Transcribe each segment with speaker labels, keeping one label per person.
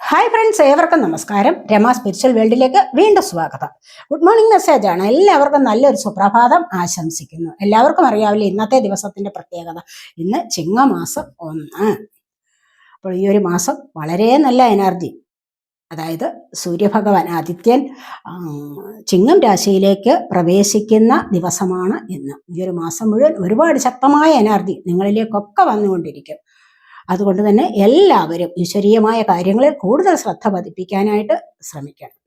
Speaker 1: Hi friends ഏവർക്കും നമസ്കാരം. Rama spiritual വേൾഡിലേക്ക് വീണ്ടും സ്വാഗതം. ഗുഡ് മോർണിംഗ് മെസ്സേജ് ആണ്. എല്ലാവർക്കും നല്ലൊരു സുപ്രഭാതം ആശംസിക്കുന്നു. എല്ലാവർക്കും അറിയാവില്ല ഇന്നത്തെ ദിവസത്തിന്റെ പ്രത്യേകത? ഇന്ന് ചിങ്ങമാസം ഒന്ന്. അപ്പോൾ ഈ ഒരു മാസം വളരെ നല്ല എനർജി അതായത് സൂര്യഭഗവാൻ ആദിത്യൻ ചിങ്ങം രാശിയിലേക്ക് പ്രവേശിക്കുന്ന ദിവസമാണ് ഇന്ന്. ഈ ഒരു മാസം മുഴുവൻ ഒരുപാട് ശക്തമായ എനർജി നിങ്ങളിലേക്കൊക്കെ വന്നുകൊണ്ടിരിക്കും. അതുകൊണ്ട് തന്നെ എല്ലാവരും ഈശ്വരീയമായ കാര്യങ്ങളിൽ കൂടുതൽ ശ്രദ്ധ പതിപ്പിക്കാനായിട്ട് ശ്രമിക്കണം.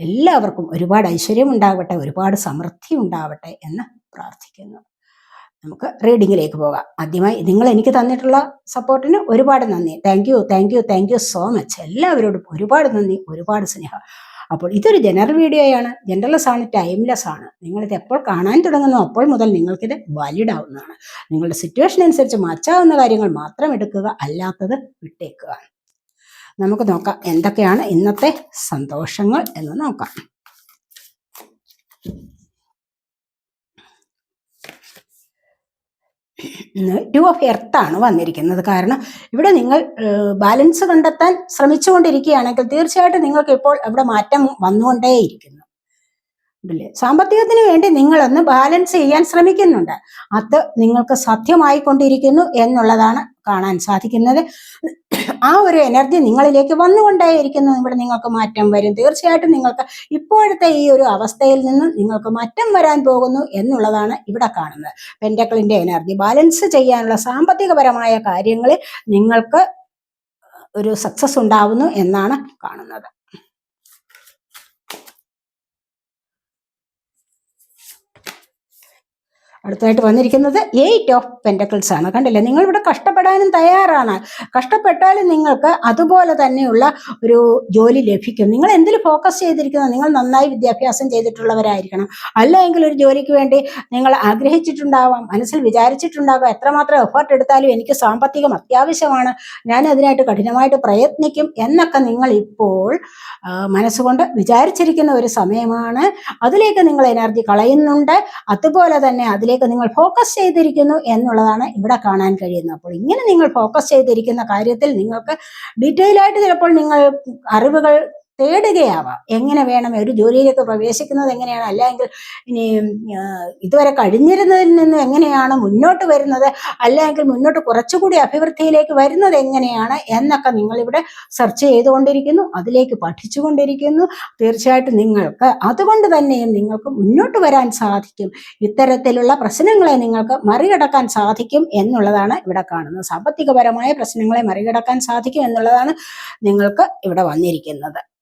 Speaker 1: എല്ലാവർക്കും ഒരുപാട് ഐശ്വര്യം ഉണ്ടാവട്ടെ ഒരുപാട് സമൃദ്ധി ഉണ്ടാവട്ടെ എന്ന് പ്രാർത്ഥിക്കുന്നു. നമുക്ക് റീഡിങ്ങിലേക്ക് പോകാം. ആദ്യമായി നിങ്ങൾ എനിക്ക് തന്നിട്ടുള്ള സപ്പോർട്ടിന് ഒരുപാട് നന്ദി. Thank you thank you thank you so much. എല്ലാവരോടും ഒരുപാട് നന്ദി ഒരുപാട് സ്നേഹം. അപ്പോൾ ഇതൊരു ജനറൽ വീഡിയോയാണ് ജനറൽലെസ് ആണ് ടൈംലെസ് ആണ്. നിങ്ങളിത് എപ്പോൾ കാണാൻ തുടങ്ങുന്നു അപ്പോൾ മുതൽ നിങ്ങൾക്കിത് വാലിഡ് ആവുന്നതാണ്. നിങ്ങളുടെ സിറ്റുവേഷൻ അനുസരിച്ച് മാറ്റാവുന്ന കാര്യങ്ങൾ മാത്രം എടുക്കുക അല്ലാത്തത് വിട്ടേക്കുക. നമുക്ക് നോക്കാം എന്തൊക്കെയാണ് ഇന്നത്തെ സന്തോഷങ്ങൾ എന്ന് നോക്കാം. ടു ഓഫ് എർത്ത് ആണ് വന്നിരിക്കുന്നത്. കാരണം ഇവിടെ നിങ്ങൾ ബാലൻസ് കണ്ടെത്താൻ ശ്രമിച്ചുകൊണ്ടിരിക്കുകയാണെങ്കിൽ തീർച്ചയായിട്ടും നിങ്ങൾക്ക് ഇപ്പോൾ അവിടെ മാറ്റം വന്നുകൊണ്ടേയിരിക്കുന്നു. ഇല്ലേ? സാമ്പത്തികത്തിന് വേണ്ടി നിങ്ങളൊന്ന് ബാലൻസ് ചെയ്യാൻ ശ്രമിക്കുന്നുണ്ട്. അത് നിങ്ങൾക്ക് സത്യമായിക്കൊണ്ടിരിക്കുന്നു എന്നുള്ളതാണ് കാണാൻ സാധിക്കുന്നത്. ആ ഒരു എനർജി നിങ്ങളിലേക്ക് വന്നുകൊണ്ടേയിരിക്കുന്നു. ഇവിടെ നിങ്ങൾക്ക് മാറ്റം വരും. തീർച്ചയായിട്ടും നിങ്ങൾക്ക് ഇപ്പോഴത്തെ ഈ ഒരു അവസ്ഥയിൽ നിന്ന് നിങ്ങൾക്ക് മാറ്റം വരാൻ പോകുന്നു എന്നുള്ളതാണ് ഇവിടെ കാണുന്നത്. പെൻഡക്കിളിന്റെ എനർജി ബാലൻസ് ചെയ്യാനുള്ള സാമ്പത്തികപരമായ കാര്യങ്ങളിൽ നിങ്ങൾക്ക് ഒരു സക്സസ് ഉണ്ടാവുന്നു എന്നാണ് കാണുന്നത്. അടുത്തായിട്ട് വന്നിരിക്കുന്നത് എയ്റ്റ് ഓഫ് പെന്റക്കിൾസ് ആണ്. കണ്ടില്ലേ? നിങ്ങൾ ഇവിടെ കഷ്ടപ്പെടാനും തയ്യാറാണ്. കഷ്ടപ്പെട്ടാലും നിങ്ങൾക്ക് അതുപോലെ തന്നെയുള്ള ഒരു ജോലി ലഭിക്കും. നിങ്ങൾ എന്തിൽ ഫോക്കസ് ചെയ്തിരിക്കുന്നത്? നിങ്ങൾ നന്നായി വിദ്യാഭ്യാസം ചെയ്തിട്ടുള്ളവരായിരിക്കണം. അല്ലെങ്കിൽ ഒരു ജോലിക്ക് വേണ്ടി നിങ്ങൾ ആഗ്രഹിച്ചിട്ടുണ്ടാവാം മനസ്സിൽ വിചാരിച്ചിട്ടുണ്ടാകാം എത്രമാത്രം എഫേർട്ട് എടുത്താലും എനിക്ക് സാമ്പത്തികം അത്യാവശ്യമാണ് ഞാൻ അതിനായിട്ട് കഠിനമായിട്ട് പ്രയത്നിക്കും എന്നൊക്കെ നിങ്ങൾ ഇപ്പോൾ മനസ്സുകൊണ്ട് വിചാരിച്ചിരിക്കുന്ന ഒരു സമയമാണ്. അതിലേക്ക് നിങ്ങൾ എനർജി കളയുന്നുണ്ട്. അതുപോലെ തന്നെ അതിലേക്ക് നിങ്ങൾ ഫോക്കസ് ചെയ്തിരിക്കുന്നു എന്നുള്ളതാണ് ഇവിടെ കാണാൻ കഴിയുന്നത്. അപ്പോൾ ഇങ്ങനെ നിങ്ങൾ ഫോക്കസ് ചെയ്തിരിക്കുന്ന കാര്യത്തിൽ നിങ്ങൾക്ക് ഡീറ്റെയിൽ ആയിട്ട് ചിലപ്പോൾ നിങ്ങൾ അറിവുകൾ തേടുകയാവാം. എങ്ങനെ വേണം ഒരു ജോലിയിലേക്ക് പ്രവേശിക്കുന്നത് എങ്ങനെയാണ്? അല്ലെങ്കിൽ ഇനി ഇതുവരെ കഴിഞ്ഞിരുന്നതിൽ നിന്ന് എങ്ങനെയാണ് മുന്നോട്ട് വരുന്നത്? അല്ലെങ്കിൽ മുന്നോട്ട് കുറച്ചുകൂടി അഭിവൃദ്ധിയിലേക്ക് വരുന്നത് എങ്ങനെയാണ് എന്നൊക്കെ നിങ്ങളിവിടെ സെർച്ച് ചെയ്തുകൊണ്ടിരിക്കുന്നു. അതിലേക്ക് പഠിച്ചുകൊണ്ടിരിക്കുന്നു. തീർച്ചയായിട്ടും നിങ്ങൾക്ക് അതുകൊണ്ട് തന്നെയും നിങ്ങൾക്ക് മുന്നോട്ട് വരാൻ സാധിക്കും. ഇത്തരത്തിലുള്ള പ്രശ്നങ്ങളെ നിങ്ങൾക്ക് മറികടക്കാൻ സാധിക്കും എന്നുള്ളതാണ് ഇവിടെ കാണുന്നത്. സാമ്പത്തികപരമായ പ്രശ്നങ്ങളെ മറികടക്കാൻ സാധിക്കും എന്നുള്ളതാണ് നിങ്ങൾക്ക് ഇവിടെ വന്നിരിക്കുന്നത്.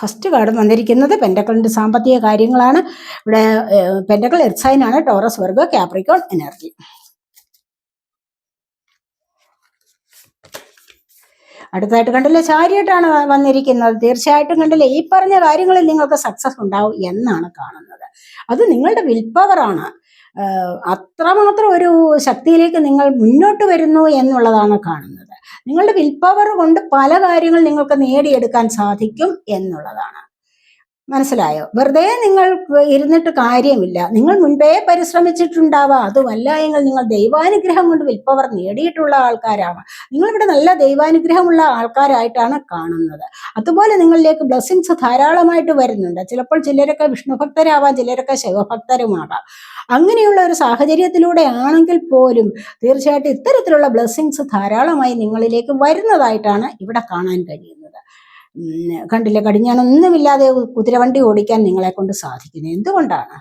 Speaker 1: ഫസ്റ്റ് കാർഡ് വന്നിരിക്കുന്നത് പെൻഡക്കളിന്റെ സാമ്പത്തിക കാര്യങ്ങളാണ്. ഇവിടെ പെൻഡക്കൾ എർസൈനാണ് ടോറസ് വർഗ് കാപ്രിക്കോൺ എനർജി. അടുത്തായിട്ട് കണ്ടില്ലേ ചാരിയായിട്ടാണ് വന്നിരിക്കുന്നത്. തീർച്ചയായിട്ടും കണ്ടില്ലേ ഈ പറഞ്ഞ കാര്യങ്ങളിൽ നിങ്ങൾക്ക് സക്സസ് ഉണ്ടാവും എന്നാണ് കാണുന്നത്. അത് നിങ്ങളുടെ വിൽ പവറാണ് അത്രമാത്രം ഒരു ശക്തിയിലേക്ക് നിങ്ങൾ മുന്നോട്ട് വരുന്നു എന്നുള്ളതാണ് കാണുന്നത്. നിങ്ങളുടെ വിൽ പവർ കൊണ്ട് പല കാര്യങ്ങൾ നിങ്ങൾക്ക് നേടിയെടുക്കാൻ സാധിക്കും എന്നുള്ളതാണ്. മനസ്സിലായോ? വെറുതെ നിങ്ങൾ ഇരുന്നിട്ട് കാര്യമില്ല. നിങ്ങൾ മുൻപേ പരിശ്രമിച്ചിട്ടുണ്ടാവാം. അതുമല്ല എങ്കിൽ നിങ്ങൾ ദൈവാനുഗ്രഹം കൊണ്ട് വിൽപ്പവർ നേടിയിട്ടുള്ള ആൾക്കാരാവാം. നിങ്ങളിവിടെ നല്ല ദൈവാനുഗ്രഹമുള്ള ആൾക്കാരായിട്ടാണ് കാണുന്നത്. അതുപോലെ നിങ്ങളിലേക്ക് ബ്ലെസ്സിങ്സ് ധാരാളമായിട്ട് വരുന്നുണ്ട്. ചിലപ്പോൾ ചിലരൊക്കെ വിഷ്ണുഭക്തരാവാം ചിലരൊക്കെ ശിവഭക്തരുമാകാം അങ്ങനെയുള്ള ഒരു സാഹചര്യത്തിലൂടെ ആണെങ്കിൽ പോലും തീർച്ചയായിട്ടും ഇത്തരത്തിലുള്ള ബ്ലെസ്സിങ്സ് ധാരാളമായി നിങ്ങളിലേക്ക് വരുന്നതായിട്ടാണ് ഇവിടെ കാണാൻ കഴിയുന്നത്. കണ്ടില്ലേ? കടിഞ്ഞാണൊന്നുമില്ലാതെ കുതിരവണ്ടി ഓടിക്കാൻ നിങ്ങളെ കൊണ്ട് സാധിക്കുന്നത് എന്തുകൊണ്ടാണ്?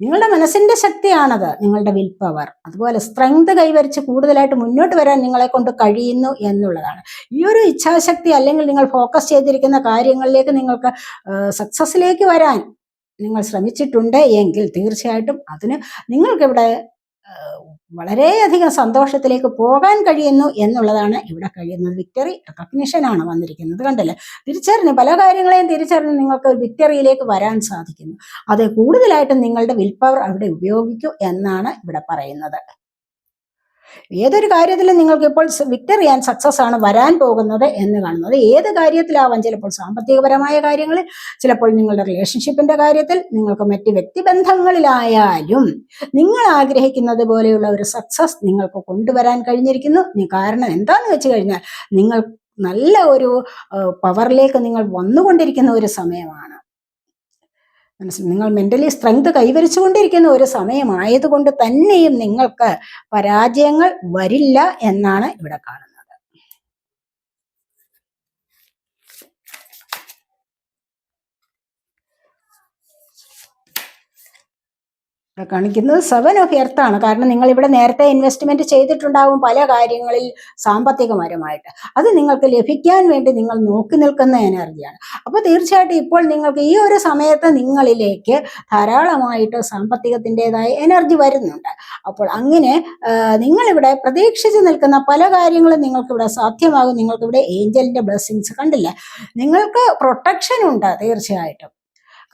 Speaker 1: നിങ്ങളുടെ മനസ്സിന്റെ ശക്തിയാണത് നിങ്ങളുടെ വിൽ പവർ അതുപോലെ സ്ട്രെങ്ത് കൈവരിച്ച് കൂടുതലായിട്ട് മുന്നോട്ട് വരാൻ നിങ്ങളെ കൊണ്ട് കഴിയുന്നു എന്നുള്ളതാണ്. ഈ ഒരു ഇച്ഛാശക്തി അല്ലെങ്കിൽ നിങ്ങൾ ഫോക്കസ് ചെയ്തിരിക്കുന്ന കാര്യങ്ങളിലേക്ക് നിങ്ങൾക്ക് സക്സസ്സിലേക്ക് വരാൻ നിങ്ങൾ ശ്രമിച്ചിട്ടുണ്ട് എങ്കിൽ തീർച്ചയായിട്ടും അതിന് നിങ്ങൾക്കിവിടെ വളരെയധികം സന്തോഷത്തിലേക്ക് പോകാൻ കഴിയുന്നു എന്നുള്ളതാണ് ഇവിടെ കഴിയുന്നത്. വിക്ടറി റെക്കഗ്നിഷൻ ആണ് വന്നിരിക്കുന്നത് കണ്ടല്ലേ? തിരിച്ചറിഞ്ഞ് പല കാര്യങ്ങളെയും തിരിച്ചറിഞ്ഞ് നിങ്ങൾക്ക് വിക്ടറിയിലേക്ക് വരാൻ സാധിക്കുന്നു. അത് കൂടുതലായിട്ടും നിങ്ങളുടെ വിൽ പവർ അവിടെ ഉപയോഗിക്കൂ എന്നാണ് ഇവിടെ പറയുന്നത്. ഏതൊരു കാര്യത്തിലും നിങ്ങൾക്ക് ഇപ്പോൾ വിക്ടറി ആൻഡ് സക്സസ് ആണ് വരാൻ പോകുന്നത് എന്ന് കാണുന്നത്. ഏത് കാര്യത്തിലാവാം ചിലപ്പോൾ സാമ്പത്തികപരമായ കാര്യങ്ങളിൽ ചിലപ്പോൾ നിങ്ങളുടെ റിലേഷൻഷിപ്പിന്റെ കാര്യത്തിൽ നിങ്ങൾക്ക് മറ്റ് വ്യക്തിബന്ധങ്ങളിലായാലും നിങ്ങൾ ആഗ്രഹിക്കുന്നത് പോലെയുള്ള ഒരു സക്സസ് നിങ്ങൾക്ക് കൊണ്ടുവരാൻ കഴിഞ്ഞിരിക്കുന്നു. കാരണം എന്താന്ന് വെച്ച് കഴിഞ്ഞാൽ നിങ്ങൾ നല്ല ഒരു പവറിലേക്ക് നിങ്ങൾ വന്നുകൊണ്ടിരിക്കുന്ന ഒരു സമയമാണ്. മനസ്സിൽ നിങ്ങൾ മെന്റലി സ്ട്രെങ്ത് കൈവരിച്ചുകൊണ്ടിരിക്കുന്ന ഒരു സമയമായതുകൊണ്ട് തന്നെയും നിങ്ങൾക്ക് പരാജയങ്ങൾ വരില്ല എന്നാണ് ഇവിടെ കാണുന്നത്. ഇവിടെ കാണിക്കുന്നത് സെവൻ ഓഫ് എർത്ത് ആണ്. കാരണം നിങ്ങൾ ഇവിടെ നേരത്തെ ഇൻവെസ്റ്റ്മെന്റ് ചെയ്തിട്ടുണ്ടാവും പല കാര്യങ്ങളിൽ സാമ്പത്തികപരമായിട്ട് അത് നിങ്ങൾക്ക് ലഭിക്കാൻ വേണ്ടി നിങ്ങൾ നോക്കി നിൽക്കുന്ന എനർജിയാണ് അപ്പോൾ തീർച്ചയായിട്ടും ഇപ്പോൾ നിങ്ങൾക്ക് ഈ ഒരു സമയത്ത് നിങ്ങളിലേക്ക് ധാരാളമായിട്ട് സാമ്പത്തികത്തിന്റെതായ എനർജി വരുന്നുണ്ട്. അപ്പോൾ അങ്ങനെ നിങ്ങളിവിടെ പ്രതീക്ഷിച്ച് നിൽക്കുന്ന പല കാര്യങ്ങളും നിങ്ങൾക്ക് ഇവിടെ സാധ്യമാകും. നിങ്ങൾക്കിവിടെ ഏഞ്ചലിന്റെ ബ്ലെസ്സിങ്സ് കണ്ടില്ല? നിങ്ങൾക്ക് പ്രൊട്ടക്ഷൻ ഉണ്ട് തീർച്ചയായിട്ടും.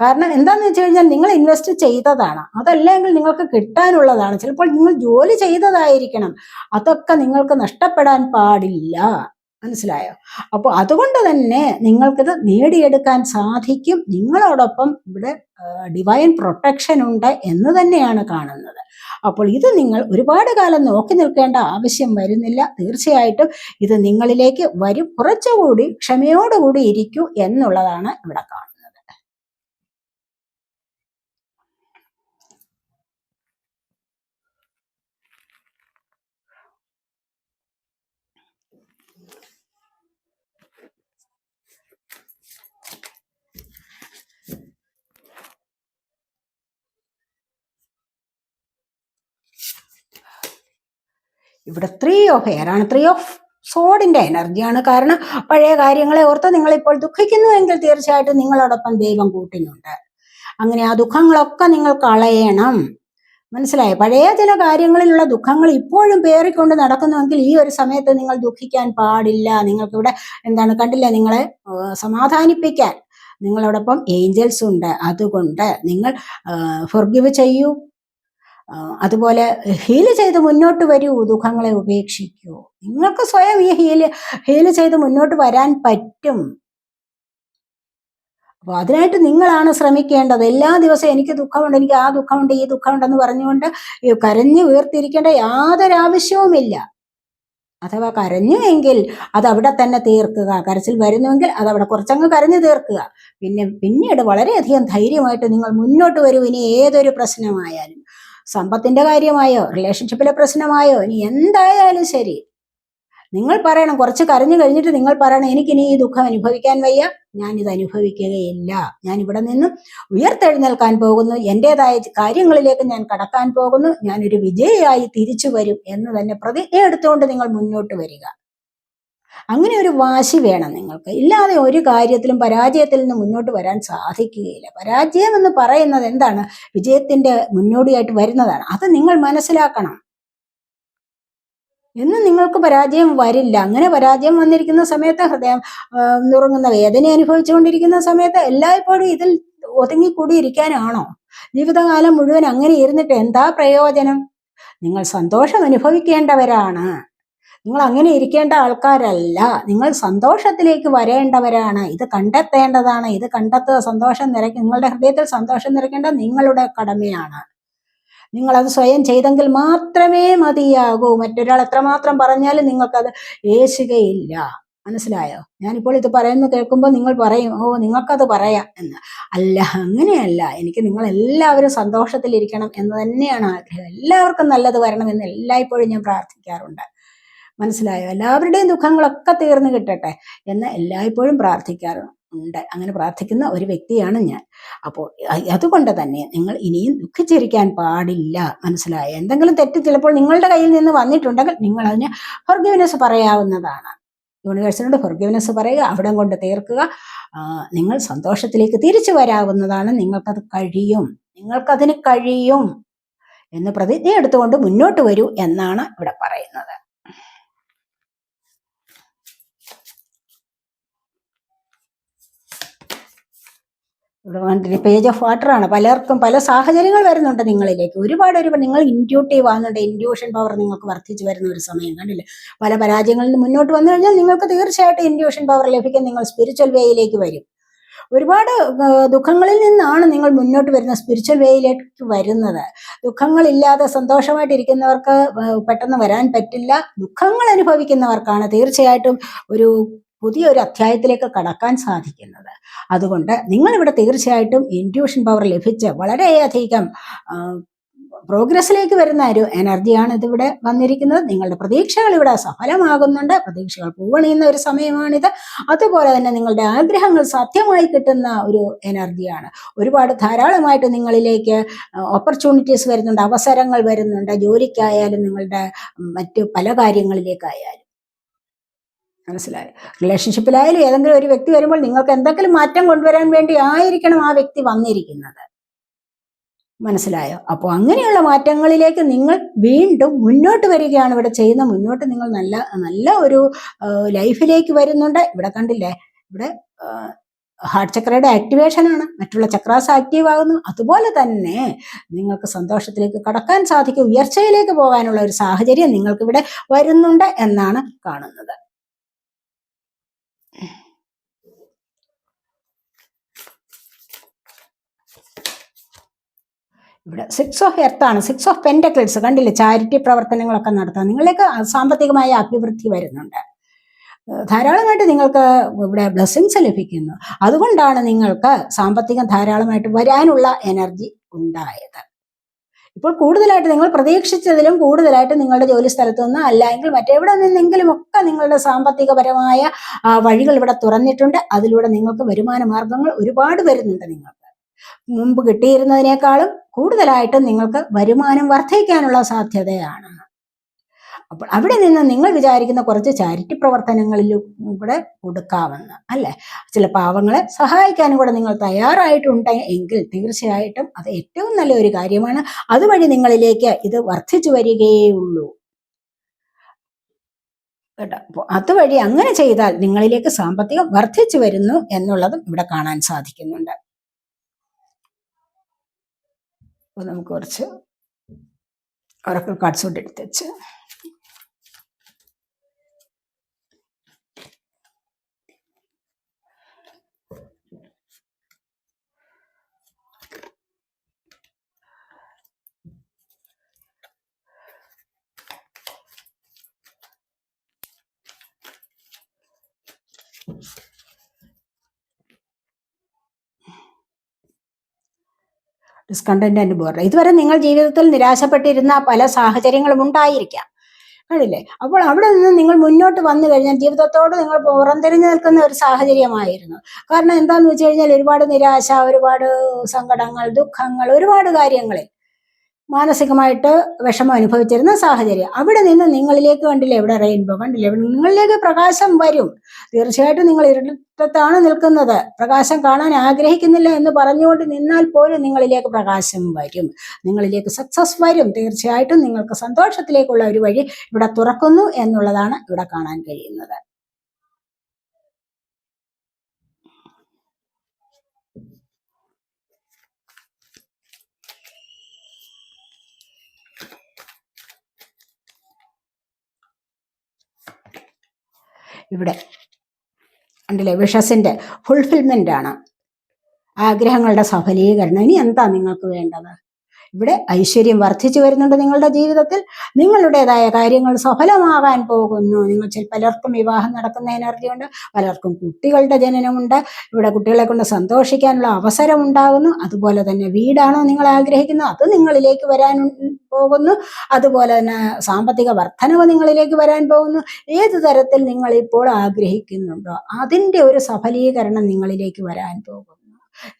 Speaker 1: കാരണം എന്താന്ന് വെച്ച് കഴിഞ്ഞാൽ നിങ്ങൾ ഇൻവെസ്റ്റ് ചെയ്തതാണ്. അതല്ലെങ്കിൽ നിങ്ങൾക്ക് കിട്ടാനുള്ളതാണ്. ചിലപ്പോൾ നിങ്ങൾ ജോലി ചെയ്തതായിരിക്കണം. അതൊക്കെ നിങ്ങൾക്ക് നഷ്ടപ്പെടാൻ പാടില്ല. മനസ്സിലായോ? അപ്പോൾ അതുകൊണ്ട് തന്നെ നിങ്ങൾക്കിത് നേടിയെടുക്കാൻ സാധിക്കും. നിങ്ങളോടൊപ്പം ഇവിടെ ഡിവൈൻ പ്രൊട്ടക്ഷൻ ഉണ്ട് എന്ന് തന്നെയാണ് കാണുന്നത്. അപ്പോൾ ഇത് നിങ്ങൾ ഒരുപാട് കാലം നോക്കി നിൽക്കേണ്ട ആവശ്യം വരുന്നില്ല. തീർച്ചയായിട്ടും ഇത് നിങ്ങളിലേക്ക് വരും. കുറച്ചുകൂടി ക്ഷമയോടുകൂടി ഇരിക്കൂ എന്നുള്ളതാണ് ഇവിടെ കാണുന്നത്. ഇവിടെ ത്രീ ഓഫ് എയർ ആണ്. ത്രീ ഓഫ് സോഡിന്റെ എനർജിയാണ് കാരണം പഴയ കാര്യങ്ങളെ ഓർത്ത് നിങ്ങൾ ഇപ്പോൾ ദുഃഖിക്കുന്നുവെങ്കിൽ തീർച്ചയായിട്ടും നിങ്ങളോടൊപ്പം ദൈവം കൂട്ടിനുണ്ട്. അങ്ങനെ ആ ദുഃഖങ്ങളൊക്കെ നിങ്ങൾ കളയണം. മനസ്സിലായി? പഴയ ചില കാര്യങ്ങളിലുള്ള ദുഃഖങ്ങൾ ഇപ്പോഴും പേറിക്കൊണ്ട് നടക്കുന്നുവെങ്കിൽ ഈ ഒരു സമയത്ത് നിങ്ങൾ ദുഃഖിക്കാൻ പാടില്ല. നിങ്ങൾക്കിവിടെ എന്താണ് കണ്ടില്ല? നിങ്ങളെ സമാധാനിപ്പിക്കാൻ നിങ്ങളോടൊപ്പം ഏഞ്ചൽസ് ഉണ്ട്. അതുകൊണ്ട് നിങ്ങൾ ഫൊർഗിവ് ചെയ്യൂ. അതുപോലെ ഹീൽ ചെയ്ത് മുന്നോട്ട് വരൂ ദുഃഖങ്ങളെ ഉപേക്ഷിക്കൂ. നിങ്ങൾക്ക് സ്വയം ഈ ഹീൽ ഹീൽ ചെയ്ത് മുന്നോട്ട് വരാൻ പറ്റും. അപ്പോൾ അതിനായിട്ട് നിങ്ങളാണ് ശ്രമിക്കേണ്ടത്. എല്ലാ ദിവസവും എനിക്ക് ദുഃഖമുണ്ട് എനിക്ക് ആ ദുഃഖമുണ്ട് ഈ ദുഃഖമുണ്ടെന്ന് പറഞ്ഞുകൊണ്ട് കരഞ്ഞു ഉയർത്തിരിക്കേണ്ട യാതൊരു ആവശ്യവുമില്ല. അഥവാ കരഞ്ഞു എങ്കിൽ അത് അവിടെ തന്നെ തീർക്കുക. കരച്ചിൽ വരുന്നുവെങ്കിൽ അത് അവിടെ കുറച്ചങ്ങ് കരഞ്ഞു തീർക്കുക. പിന്നെ പിന്നീട് വളരെയധികം ധൈര്യമായിട്ട് നിങ്ങൾ മുന്നോട്ട് വരൂ. ഇനി ഏതൊരു പ്രശ്നമായാലും. സമ്പത്തിന്റെ കാര്യമായോ റിലേഷൻഷിപ്പിലെ പ്രശ്നമായോ ഇനി എന്തായാലും ശരി. നിങ്ങൾ പറയണം കുറച്ച് കരഞ്ഞു കഴിഞ്ഞിട്ട് നിങ്ങൾ പറയണം എനിക്കിനി ഈ ദുഃഖം അനുഭവിക്കാൻ വയ്യ. ഞാൻ ഇത് അനുഭവിക്കുകയില്ല. ഞാൻ ഇവിടെ നിന്നും ഉയർത്തെഴുന്നേൽക്കാൻ പോകുന്നു. എന്റെതായ കാര്യങ്ങളിലേക്ക് ഞാൻ കടക്കാൻ പോകുന്നു. ഞാനൊരു വിജയിയായി തിരിച്ചു വരും എന്ന് തന്നെ പ്രതിജ്ഞ എടുത്തുകൊണ്ട് നിങ്ങൾ മുന്നോട്ട് വരിക. അങ്ങനെ ഒരു വാശി വേണം നിങ്ങൾക്ക്. ഇല്ലാതെ ഒരു കാര്യത്തിലും പരാജയത്തിൽ നിന്ന് മുന്നോട്ട് വരാൻ സാധിക്കുകയില്ല. പരാജയം എന്ന് പറയുന്നത് എന്താണ്? വിജയത്തിന്റെ മുന്നോടിയായിട്ട് വരുന്നതാണ്. അത് നിങ്ങൾ മനസ്സിലാക്കണം. എന്നും നിങ്ങൾക്ക് പരാജയം വരില്ല. അങ്ങനെ പരാജയം വന്നിരിക്കുന്ന സമയത്ത് ഹൃദയം നുറുങ്ങുന്ന വേദന അനുഭവിച്ചുകൊണ്ടിരിക്കുന്ന സമയത്ത് എല്ലായ്പ്പോഴും ഇതിൽ ഒതുങ്ങിക്കൂടിയിരിക്കാനാണോ? ജീവിതകാലം മുഴുവൻ അങ്ങനെ ഇരുന്നിട്ട് എന്താ പ്രയോജനം? നിങ്ങൾ സന്തോഷം അനുഭവിക്കേണ്ടവരാണ്. നിങ്ങൾ അങ്ങനെ ഇരിക്കേണ്ട ആൾക്കാരല്ല. നിങ്ങൾ സന്തോഷത്തിലേക്ക് വരേണ്ടവരാണ്. ഇത് കണ്ടെത്തേണ്ടതാണ്. ഇത് കണ്ടെത്തുക സന്തോഷം നിറയ്ക്കുക നിങ്ങളുടെ ഹൃദയത്തിൽ സന്തോഷം നിറയ്ക്കേണ്ട നിങ്ങളുടെ കടമയാണ്. നിങ്ങൾ അത് സ്വയം ചെയ്തെങ്കിൽ മാത്രമേ മതിയാകൂ. മറ്റൊരാൾ എത്രമാത്രം പറഞ്ഞാലും നിങ്ങൾക്കത് ഏശുകയില്ല. മനസ്സിലായോ? ഞാനിപ്പോൾ ഇത് പറയുന്നു കേൾക്കുമ്പോൾ നിങ്ങൾ പറയും ഓ നിങ്ങൾക്കത് പറയാം എന്ന്. അല്ല അങ്ങനെയല്ല. എനിക്ക് നിങ്ങൾ എല്ലാവരും സന്തോഷത്തിലിരിക്കണം എന്ന് തന്നെയാണ് ആഗ്രഹം. എല്ലാവർക്കും നല്ലത് വരണം എന്ന് എല്ലായ്പ്പോഴും ഞാൻ പ്രാർത്ഥിക്കാറുണ്ട്. മനസ്സിലായോ? എല്ലാവരുടെയും ദുഃഖങ്ങളൊക്കെ തീർന്നു കിട്ടട്ടെ എന്ന് എല്ലായ്പ്പോഴും പ്രാർത്ഥിക്കാറുണ്ട് അങ്ങനെ പ്രാർത്ഥിക്കുന്ന ഒരു വ്യക്തിയാണ് ഞാൻ. അപ്പോൾ അതുകൊണ്ട് തന്നെ നിങ്ങൾ ഇനിയും ദുഃഖിച്ചിരിക്കാൻ പാടില്ല. മനസ്സിലായ? എന്തെങ്കിലും തെറ്റ് ചിലപ്പോൾ നിങ്ങളുടെ കയ്യിൽ നിന്ന് വന്നിട്ടുണ്ടെങ്കിൽ നിങ്ങൾ അതിന് ഫൊർഗിവ്നെസ് പറയാവുന്നതാണ്. യൂണിവേഴ്സിനോട് ഫൊർഗിവ്നെസ് പറയുക അവിടം കൊണ്ട് തീർക്കുക. നിങ്ങൾ സന്തോഷത്തിലേക്ക് തിരിച്ചു വരാവുന്നതാണ്. നിങ്ങൾക്കത് കഴിയും. നിങ്ങൾക്കതിന് കഴിയും എന്ന് പ്രതിജ്ഞ എടുത്തുകൊണ്ട് മുന്നോട്ട് വരൂ എന്നാണ് ഇവിടെ പറയുന്നത്. ഇവിടെ പേജ് ഓഫ് വാട്ടർ ആണ്. പലർക്കും പല സാഹചര്യങ്ങൾ വരുന്നുണ്ട് നിങ്ങളിലേക്ക്. ഒരുപാട് ഒരു നിങ്ങൾ ഇൻഡ്യൂട്ടീവ് ആകുന്നുണ്ട് ഇൻഡ്യൂഷൻ പവർ നിങ്ങൾക്ക് വർദ്ധിച്ചു വരുന്ന ഒരു സമയം കണ്ടില്ലേ? പല പരാജയങ്ങളിൽ നിന്ന് മുന്നോട്ട് വന്നു കഴിഞ്ഞാൽ നിങ്ങൾക്ക് തീർച്ചയായിട്ടും ഇൻഡ്യൂഷൻ പവർ ലഭിക്കാൻ നിങ്ങൾ സ്പിരിച്വൽ വേയിലേക്ക് വരും. ഒരുപാട് ദുഃഖങ്ങളിൽ നിന്നാണ് നിങ്ങൾ മുന്നോട്ട് വരുന്ന സ്പിരിച്വൽ വേയിലേക്ക് വരുന്നത്. ദുഃഖങ്ങളില്ലാതെ സന്തോഷമായിട്ടിരിക്കുന്നവർക്ക് പെട്ടെന്ന് വരാൻ പറ്റില്ല. ദുഃഖങ്ങൾ അനുഭവിക്കുന്നവർക്കാണ് തീർച്ചയായിട്ടും ഒരു പുതിയൊരു അധ്യായത്തിലേക്ക് കടക്കാൻ സാധിക്കുന്നത്. അതുകൊണ്ട് നിങ്ങളിവിടെ തീർച്ചയായിട്ടും ഇൻഡ്യൂഷൻ പവർ ലഭിച്ച് വളരെയധികം പ്രോഗ്രസ്സിലേക്ക് വരുന്ന ഒരു എനർജിയാണ് ഇതിവിടെ വന്നിരിക്കുന്നത്. നിങ്ങളുടെ പ്രതീക്ഷകൾ ഇവിടെ സഫലമാകുന്നുണ്ട്. പ്രതീക്ഷകൾ പൂവണിയുന്ന ഒരു സമയമാണിത്. അതുപോലെ തന്നെ നിങ്ങളുടെ ആഗ്രഹങ്ങൾ സത്യമായി കിട്ടുന്ന ഒരു എനർജിയാണ് ഒരുപാട് ധാരാളമായിട്ട് നിങ്ങളിലേക്ക് ഓപ്പർച്യൂണിറ്റീസ് വരുന്നുണ്ട് അവസരങ്ങൾ വരുന്നുണ്ട്. ജോലിക്കായാലും നിങ്ങളുടെ മറ്റു പല കാര്യങ്ങളിലേക്കായാലും. മനസ്സിലായോ. റിലേഷൻഷിപ്പിലായാലും ഏതെങ്കിലും ഒരു വ്യക്തി വരുമ്പോൾ നിങ്ങൾക്ക് എന്തെങ്കിലും മാറ്റം കൊണ്ടുവരാൻ വേണ്ടി ആയിരിക്കണം ആ വ്യക്തി വന്നിരിക്കുന്നത്. മനസ്സിലായോ? അപ്പോൾ അങ്ങനെയുള്ള മാറ്റങ്ങളിലേക്ക് നിങ്ങൾ വീണ്ടും മുന്നോട്ട് വരികയാണ് ഇവിടെ ചെയ്യുന്ന മുന്നോട്ട് നിങ്ങൾ നല്ല നല്ല ഒരു ലൈഫിലേക്ക് വരുന്നുണ്ട്. ഇവിടെ കണ്ടില്ലേ? ഇവിടെ ഹാർട്ട് ചക്രയുടെ ആക്ടിവേഷൻ ആണ്. മറ്റുള്ള ചക്രാസ് ആക്റ്റീവ് ആകുന്നു. അതുപോലെ തന്നെ നിങ്ങൾക്ക് സന്തോഷത്തിലേക്ക് കടക്കാൻ സാധിക്കും. ഉയർച്ചയിലേക്ക് പോകാനുള്ള ഒരു സാഹചര്യം നിങ്ങൾക്ക് ഇവിടെ വരുന്നുണ്ട് എന്നാണ് കാണുന്നത്. ഇവിടെ സിക്സ് ഓഫ് എർത്ത് ആണ്. സിക്സ് ഓഫ് പെന്റക്കിൾസ് കണ്ടില്ലേ? ചാരിറ്റി പ്രവർത്തനങ്ങളൊക്കെ നടത്താം നിങ്ങൾക്ക് സാമ്പത്തികമായ അഭിവൃദ്ധി വരുന്നുണ്ട്. ധാരാളമായിട്ട് നിങ്ങൾക്ക് ഇവിടെ ബ്ലെസ്സിങ്സ് ലഭിക്കുന്നു. അതുകൊണ്ടാണ് നിങ്ങൾക്ക് സാമ്പത്തികം ധാരാളമായിട്ട് വരാനുള്ള എനർജി ഉണ്ടായത്. ഇപ്പോൾ കൂടുതലായിട്ട് നിങ്ങൾ പ്രതീക്ഷിച്ചതിലും കൂടുതലായിട്ട് നിങ്ങളുടെ ജോലി സ്ഥലത്തു നിന്ന് അല്ലെങ്കിൽ മറ്റെവിടെ നിന്നെങ്കിലും ഒക്കെ നിങ്ങളുടെ സാമ്പത്തികപരമായ വഴികൾ ഇവിടെ തുറന്നിട്ടുണ്ട്. അതിലൂടെ നിങ്ങൾക്ക് വരുമാന മാർഗങ്ങൾ ഒരുപാട് വരുന്നുണ്ട് നിങ്ങൾക്ക് മുമ്പ് കിട്ടിയിരുന്നതിനേക്കാളും കൂടുതലായിട്ട് നിങ്ങൾക്ക് വരുമാനം വർദ്ധിക്കാനുള്ള സാധ്യതയാണ്. അപ്പോൾ അവിടെ നിന്ന് നിങ്ങൾ വിചാരിക്കുന്ന കുറച്ച് ചാരിറ്റി പ്രവർത്തനങ്ങളിലും കൂടെ കൊടുക്കാമെന്ന് അല്ലെ? ചില പാവങ്ങളെ സഹായിക്കാനും കൂടെ നിങ്ങൾ തയ്യാറായിട്ടുണ്ട് എങ്കിൽ തീർച്ചയായിട്ടും അത് ഏറ്റവും നല്ല ഒരു കാര്യമാണ്. അതുവഴി നിങ്ങളിലേക്ക് ഇത് വർദ്ധിച്ചു വരികയുള്ളൂ കേട്ടോ? അതുവഴി അങ്ങനെ ചെയ്താൽ നിങ്ങളിലേക്ക് സാമ്പത്തികം വർദ്ധിച്ചു വരുന്നു എന്നുള്ളതും ഇവിടെ കാണാൻ സാധിക്കുന്നുണ്ട്. അപ്പോൾ നമുക്ക് കുറച്ച് ഒറക്കൽ കാർഡ്സ് കൊണ്ട് എടുത്ത് വെച്ച് ഡിസ്കണ്ടന്റ് ആൻഡ് ഇതുവരെ നിങ്ങൾ ജീവിതത്തിൽ നിരാശപ്പെട്ടിരുന്ന പല സാഹചര്യങ്ങളും ഉണ്ടായിരിക്കാം. കണ്ടില്ലേ? അപ്പോൾ അവിടെ നിന്ന് നിങ്ങൾ മുന്നോട്ട് വന്നു കഴിഞ്ഞാൽ ജീവിതത്തോട് നിങ്ങൾ പുറംതിരിഞ്ഞു നിൽക്കുന്ന ഒരു സാഹചര്യമായിരുന്നു. കാരണം എന്താന്ന് വെച്ച് കഴിഞ്ഞാൽ ഒരുപാട് നിരാശ ഒരുപാട് സങ്കടങ്ങൾ ദുഃഖങ്ങൾ ഒരുപാട് കാര്യങ്ങളിൽ മാനസികമായിട്ട് വിഷമം അനുഭവിച്ചിരുന്ന സാഹചര്യം. അവിടെ നിന്ന് നിങ്ങളിലേക്ക് കണ്ടില്ലേ എവിടെ റെയിൻബോ കണ്ടില്ലേ നിങ്ങളിലേക്ക് പ്രകാശം വരും. തീർച്ചയായിട്ടും നിങ്ങൾ ഇരുട്ടത്താണ് നിൽക്കുന്നത്. പ്രകാശം കാണാൻ ആഗ്രഹിക്കുന്നില്ല എന്ന് പറഞ്ഞുകൊണ്ട് നിന്നാൽ പോലും നിങ്ങളിലേക്ക് പ്രകാശം വരും. നിങ്ങളിലേക്ക് സക്സസ് വരും. തീർച്ചയായിട്ടും നിങ്ങൾക്ക് സന്തോഷത്തിലേക്കുള്ള ഒരു വഴി ഇവിടെ തുറക്കുന്നു എന്നുള്ളതാണ് ഇവിടെ കാണാൻ കഴിയുന്നത്. ഇവിടെ. ഉണ്ടല്ലേ വിഷസിന്റെ ഫുൾഫിൽമെന്റ് ആണ്. ആഗ്രഹങ്ങളുടെ സഫലീകരണം. ഇനി എന്താ നിങ്ങൾക്ക് വേണ്ടത്? ഇവിടെ ഐശ്വര്യം വർദ്ധിച്ചു വരുന്നുണ്ട് നിങ്ങളുടെ ജീവിതത്തിൽ. നിങ്ങളുടേതായ കാര്യങ്ങൾ സഫലമാകാൻ പോകുന്നു. നിങ്ങൾ പലർക്കും വിവാഹം നടക്കുന്ന എനർജി ഉണ്ട്. പലർക്കും കുട്ടികളുടെ ജനനമുണ്ട്. ഇവിടെ കുട്ടികളെ കൊണ്ട് സന്തോഷിക്കാനുള്ള അവസരം ഉണ്ടാകുന്നു. അതുപോലെ തന്നെ വീടാണോ നിങ്ങൾ ആഗ്രഹിക്കുന്നത്. അത് നിങ്ങളിലേക്ക് വരാൻ പോകുന്നു. അതുപോലെ തന്നെ സാമ്പത്തിക വർധനവ് നിങ്ങളിലേക്ക് വരാൻ പോകുന്നു. ഏത് തരത്തിൽ നിങ്ങൾ ഇപ്പോൾ ആഗ്രഹിക്കുന്നുണ്ടോ അതിന്റെ ഒരു സഫലീകരണം നിങ്ങളിലേക്ക് വരാൻ പോകുന്നു.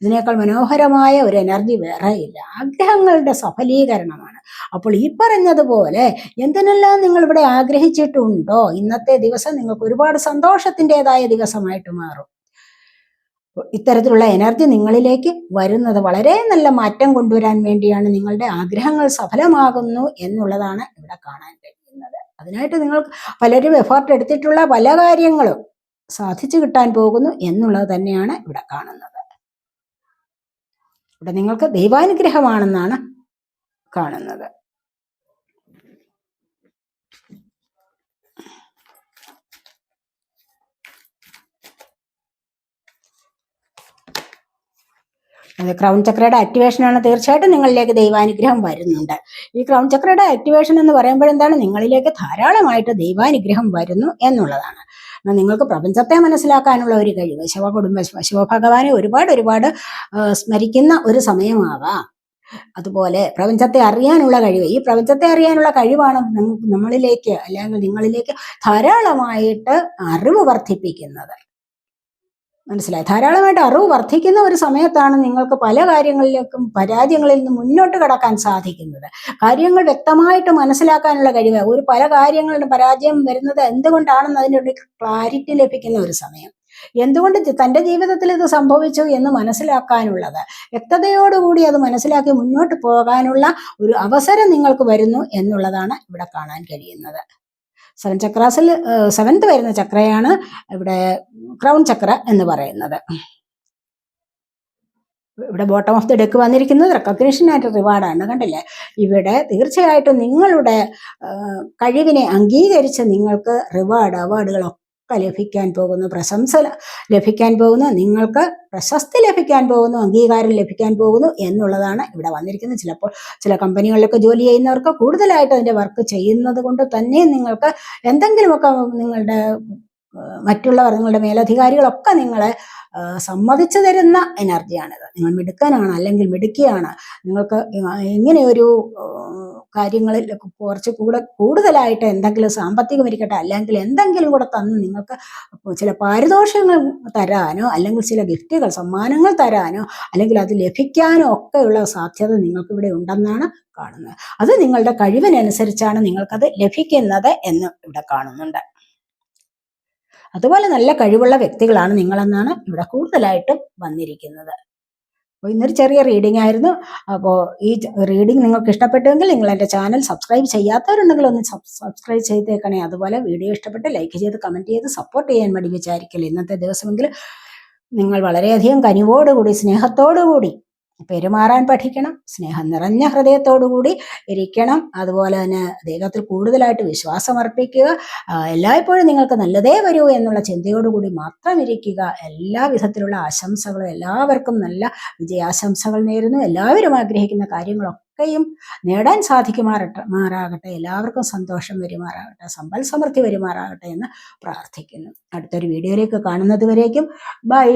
Speaker 1: ഇതിനേക്കാൾ മനോഹരമായ ഒരു എനർജി വേറെ ഇല്ല. ആഗ്രഹങ്ങളുടെ സഫലീകരണമാണ്. അപ്പോൾ ഈ പറഞ്ഞതുപോലെ എന്തിനെല്ലാം നിങ്ങൾ ഇവിടെ ആഗ്രഹിച്ചിട്ടുണ്ടോ? ഇന്നത്തെ ദിവസം നിങ്ങൾക്ക് ഒരുപാട് സന്തോഷത്തിന്റെതായ ദിവസമായിട്ട് മാറും. ഇത്തരത്തിലുള്ള എനർജി നിങ്ങളിലേക്ക് വരുന്നത് വളരെ നല്ല മാറ്റം കൊണ്ടുവരാൻ വേണ്ടിയാണ് നിങ്ങളുടെ ആഗ്രഹങ്ങൾ സഫലമാകുന്നു എന്നുള്ളതാണ് ഇവിടെ കാണാൻ കഴിയുന്നത്. അതിനായിട്ട് നിങ്ങൾ പലരും എഫേർട്ട് എടുത്തിട്ടുള്ള പല കാര്യങ്ങളും സാധിച്ചു കിട്ടാൻ പോകുന്നു എന്നുള്ളത് തന്നെയാണ് ഇവിടെ കാണുന്നത്. ഇവിടെ നിങ്ങൾക്ക് ദൈവാനുഗ്രഹമാണെന്നാണ് കാണുന്നത്. അത് ക്രൗൺ ചക്രയുടെ ആക്ടിവേഷനാണ്. തീർച്ചയായിട്ടും നിങ്ങളിലേക്ക് ദൈവാനുഗ്രഹം വരുന്നുണ്ട്. ഈ ക്രൗൺ ചക്രയുടെ ആക്ടിവേഷൻ എന്ന് പറയുമ്പോഴെന്താണ്? നിങ്ങളിലേക്ക് ധാരാളമായിട്ട് ദൈവാനുഗ്രഹം വരുന്നു എന്നുള്ളതാണ്. നിങ്ങൾക്ക് പ്രപഞ്ചത്തെ മനസ്സിലാക്കാനുള്ള ഒരു കഴിവ് ശിവകുടുംബ ശിവഭഗവാനെ ഒരുപാട് ഒരുപാട് സ്മരിക്കുന്ന ഒരു സമയമാവാം. അതുപോലെ പ്രപഞ്ചത്തെ അറിയാനുള്ള കഴിവ് ഈ പ്രപഞ്ചത്തെ അറിയാനുള്ള കഴിവാണ് നമ്മളിലേക്ക് അല്ലെങ്കിൽ നിങ്ങളിലേക്ക് ധാരാളമായിട്ട് അറിവ് വർദ്ധിപ്പിക്കുന്നത്. മനസ്സിലായി. ധാരാളമായിട്ട് അറിവ് വർദ്ധിക്കുന്ന ഒരു സമയത്താണ് നിങ്ങൾക്ക് പല കാര്യങ്ങളിലേക്കും പരാജയങ്ങളിൽ നിന്ന് മുന്നോട്ട് കടക്കാൻ സാധിക്കുന്നത്. കാര്യങ്ങൾ വ്യക്തമായിട്ട് മനസ്സിലാക്കാനുള്ള കഴിവ് ഒരു പല കാര്യങ്ങളുടെ പരാജയം വരുന്നത് എന്തുകൊണ്ടാണെന്ന് അതിന്റെ ഒരു ക്ലാരിറ്റി ലഭിക്കുന്ന ഒരു സമയം. എന്തുകൊണ്ട് തന്റെ ജീവിതത്തിൽ ഇത് സംഭവിച്ചു എന്ന് മനസ്സിലാക്കാനുള്ളത്? വ്യക്തതയോടുകൂടി അത് മനസ്സിലാക്കി മുന്നോട്ട് പോകാനുള്ള ഒരു അവസരം നിങ്ങൾക്ക് വരുന്നു എന്നുള്ളതാണ് ഇവിടെ കാണാൻ കഴിയുന്നത്. സെവൻ ചക്രാസിൽ സെവൻത് വരുന്ന ചക്രയാണ് ഇവിടെ ക്രൗൺ ചക്ര എന്ന് പറയുന്നത്. ഇവിടെ ബോട്ടം ഓഫ് ദി ഡെക്ക് വന്നിരിക്കുന്നത് റെക്കഗ്നീഷൻ ആയിട്ട് റിവാർഡാണ് കണ്ടില്ലേ? ഇവിടെ തീർച്ചയായിട്ടും നിങ്ങളുടെ കഴിവിനെ അംഗീകരിച്ച് നിങ്ങൾക്ക് റിവാർഡ് അവാർഡുകളൊക്കെ ലഭിക്കാൻ പോകുന്നു. പ്രശംസ ലഭിക്കാൻ പോകുന്നു. നിങ്ങൾക്ക് പ്രശസ്തി ലഭിക്കാൻ പോകുന്നു. അംഗീകാരം ലഭിക്കാൻ പോകുന്നു എന്നുള്ളതാണ് ഇവിടെ വന്നിരിക്കുന്നത്. ചിലപ്പോൾ ചില കമ്പനികളിലൊക്കെ ജോലി ചെയ്യുന്നവർക്ക് കൂടുതലായിട്ട് അതിന്റെ വർക്ക് ചെയ്യുന്നത് കൊണ്ട് തന്നെ നിങ്ങൾക്ക് എന്തെങ്കിലുമൊക്കെ നിങ്ങളുടെ മറ്റുള്ളവർ നിങ്ങളുടെ മേലധികാരികളൊക്കെ നിങ്ങളെ സമ്മതിച്ചു തരുന്ന എനർജിയാണിത് നിങ്ങൾ മിടുക്കനാണ് അല്ലെങ്കിൽ മിടുക്കിയാണ്. നിങ്ങൾക്ക് ഇങ്ങനെ കാര്യങ്ങളിൽ കുറച്ച് കൂടെ കൂടുതലായിട്ട് എന്തെങ്കിലും സാമ്പത്തികം ഇരിക്കട്ടെ അല്ലെങ്കിൽ എന്തെങ്കിലും കൂടെ തന്ന് നിങ്ങൾക്ക് ചില പാരിതോഷങ്ങൾ തരാനോ അല്ലെങ്കിൽ ചില ഗിഫ്റ്റുകൾ സമ്മാനങ്ങൾ തരാനോ അല്ലെങ്കിൽ അത് ലഭിക്കാനോ ഒക്കെയുള്ള സാധ്യത നിങ്ങൾക്ക് ഇവിടെ ഉണ്ടെന്നാണ് കാണുന്നത്. അത് നിങ്ങളുടെ കഴിവിനനുസരിച്ചാണ് നിങ്ങൾക്കത് ലഭിക്കുന്നത് എന്ന് ഇവിടെ കാണുന്നുണ്ട്. അതുപോലെ നല്ല കഴിവുള്ള വ്യക്തികളാണ് നിങ്ങളെന്നാണ് ഇവിടെ കൂടുതലായിട്ടും വന്നിരിക്കുന്നത്. അപ്പോൾ ഇന്നൊരു ചെറിയ റീഡിംഗ് ആയിരുന്നു. അപ്പോൾ ഈ റീഡിംഗ് നിങ്ങൾക്ക് ഇഷ്ടപ്പെട്ടുവെങ്കിൽ നിങ്ങൾ എന്റെ ചാനൽ സബ്സ്ക്രൈബ് ചെയ്യാത്തവരുണ്ടെങ്കിൽ ഒന്ന് സബ്സ്ക്രൈബ് ചെയ്തേക്കണേ. അതുപോലെ വീഡിയോ ഇഷ്ടപ്പെട്ട് ലൈക്ക് ചെയ്ത് കമന്റ് ചെയ്ത് സപ്പോർട്ട് ചെയ്യാൻ വേണ്ടി വിചാരിക്കില്ല. ഇന്നത്തെ ദിവസമെങ്കിൽ നിങ്ങൾ വളരെയധികം കനിവോടുകൂടി സ്നേഹത്തോടുകൂടി പെരുമാറാൻ പഠിക്കണം സ്നേഹം നിറഞ്ഞ ഹൃദയത്തോടുകൂടി ഇരിക്കണം അതുപോലെ തന്നെ ദൈവത്തിൽ കൂടുതലായിട്ട് വിശ്വാസം അർപ്പിക്കുക എല്ലായ്പ്പോഴും നിങ്ങൾക്ക് നല്ലതേ വരൂ എന്നുള്ള ചിന്തയോടുകൂടി മാത്രം ഇരിക്കുക. എല്ലാ വിധത്തിലുള്ള ആശംസകളും എല്ലാവർക്കും നല്ല വിജയാശംസകൾ നേരുന്നു. എല്ലാവരും ആഗ്രഹിക്കുന്ന കാര്യങ്ങളൊക്കെയും നേടാൻ സാധിക്കുമാറട്ടെ മാറാകട്ടെ. എല്ലാവർക്കും സന്തോഷം വരുമാറാകട്ടെ സമ്പൽ സമൃദ്ധി വരുമാറാകട്ടെ എന്ന് പ്രാർത്ഥിക്കുന്നു. അടുത്തൊരു വീഡിയോയിലേക്ക് കാണുന്നത് വരേക്കും ബൈ.